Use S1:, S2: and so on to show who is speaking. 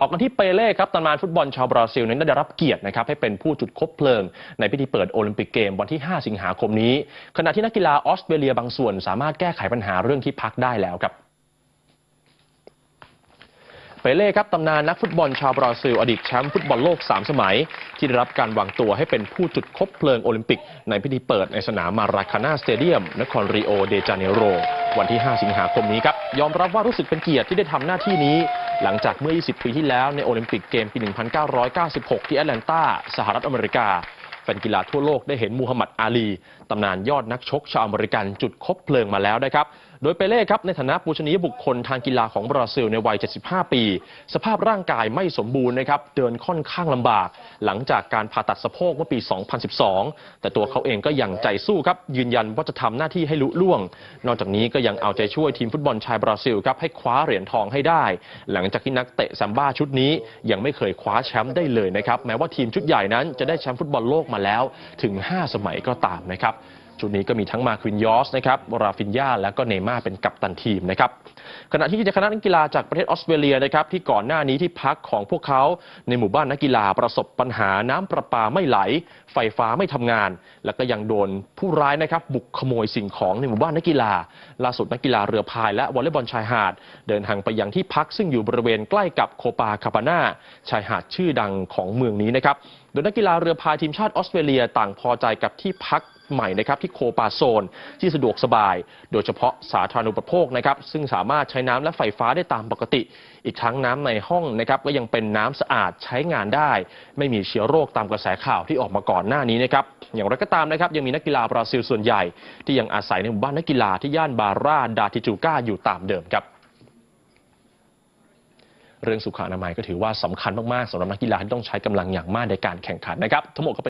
S1: ออกกันที่เปเล่ครับตำนานฟุตบอลชาวบราซิลนั้นได้รับเกียรตินะครับให้เป็นผู้จุดคบเพลิง ในพิธีเปิดโอลิมปิกเกมวันที่ 5 สิงหาคมนี้ ขณะที่นักกีฬาออสเตรเลียบางส่วน สามารถแก้ไขปัญหาเรื่องที่พักได้แล้วครับเปเล่ครับตำนานนักฟุตบอลชาวบราซิล อดีตแชมป์ฟุตบอลโลก 3 สมัย ที่ได้รับการวางตัวให้เป็นผู้จุดคบเพลิงโอลิมปิก ในพิธีเปิดในสนามมาราคานาสเตเดียม นครริโอเดจาเนโร วันที่ 5 สิงหาคมนี้ครับ ยอมรับว่ารู้สึกเป็นเกียรติที่ได้ทำหน้าที่นี้ หลังจากเมื่อ 20 ปีที่แล้วในโอลิมปิกเกมปี 1996 ที่แอตแลนตาสหรัฐอเมริกาแฟนกีฬาทั่วโลกได้เห็นมูฮัมหมัดอาลีตำนานยอดนักชกชาวอเมริกันจุดคบเพลิงมาแล้วนะครับโดยเปเล่ครับในฐานะปูชนียบุคคลทางกีฬาของบราซิลในวัย 75 ปี สภาพร่างกายไม่สมบูรณ์นะครับเดินค่อนข้างลำบาก หลังจากการผ่าตัดสะโพกเมื่อปี 2012 แต่ตัวเขาเองก็ยังใจสู้ครับยืนยันว่าจะทำหน้าที่ให้ลุล่วง นอกจากนี้ก็ยังเอาใจช่วยทีมฟุตบอลชายบราซิลครับให้คว้าเหรียญทองให้ได้ หลังจากที่นักเตะแซมบ้าชุดนี้ยังไม่เคยคว้าแชมป์ได้เลยนะครับแม้ว่าทีมชุดใหญ่นั้นจะได้แชมป์ฟุตบอลโลกมาแล้วถึง 5 สมัยก็ตามนะครับ ชุดนี้ก็มีทั้งมาควินยอสนะครับราฟินยาและก็เนย์ม่าเป็นกัปตันทีมนะครับขณะที่คณะนักกีฬาจากประเทศออสเตรเลียนะครับที่ก่อนหน้านี้ที่พักของพวกเขาในหมู่บ้านนักกีฬาประสบปัญหาน้ำประปาไม่ไหล ไฟฟ้าไม่ทำงาน แล้วก็ยังโดนผู้ร้ายนะครับบุกขโมยสิ่งของในหมู่บ้านนักกีฬา ล่าสุดนักกีฬาเรือพายและวอลเลย์บอลชายหาด เดินทางไปยังที่พักซึ่งอยู่บริเวณใกล้กับโคปาคาปาน่าชายหาดชื่อดังของเมืองนี้นะครับโดยนักกีฬาเรือพายทีมชาติออสเตรเลียต่างพอใจกับที่พัก ใหม่นะครับที่โคปาโซน ที่สะดวกสบาย โดยเฉพาะสาธารณูปโภคนะครับซึ่งสามารถใช้น้ำและไฟฟ้าได้ตามปกติ อีกทั้งน้ำในห้องนะครับก็ยังเป็นน้ำสะอาดใช้งานได้ ไม่มีเชื้อโรคตามกระแสข่าวที่ออกมาก่อนหน้านี้นะครับอย่างไรก็ตามนะครับยังมีนักกีฬาบราซิลส่วนใหญ่ ที่ยังอาศัยในหมู่บ้านนักกีฬาที่ย่านบาราดาติจูก้าอยู่ตามเดิมครับเรื่องสุขอนามัยก็ถือว่าสำคัญมากๆสำหรับนักกีฬาที่ต้องใช้กำลังอย่างมากในการแข่งขันนะครับทั้งหมดก็เป็น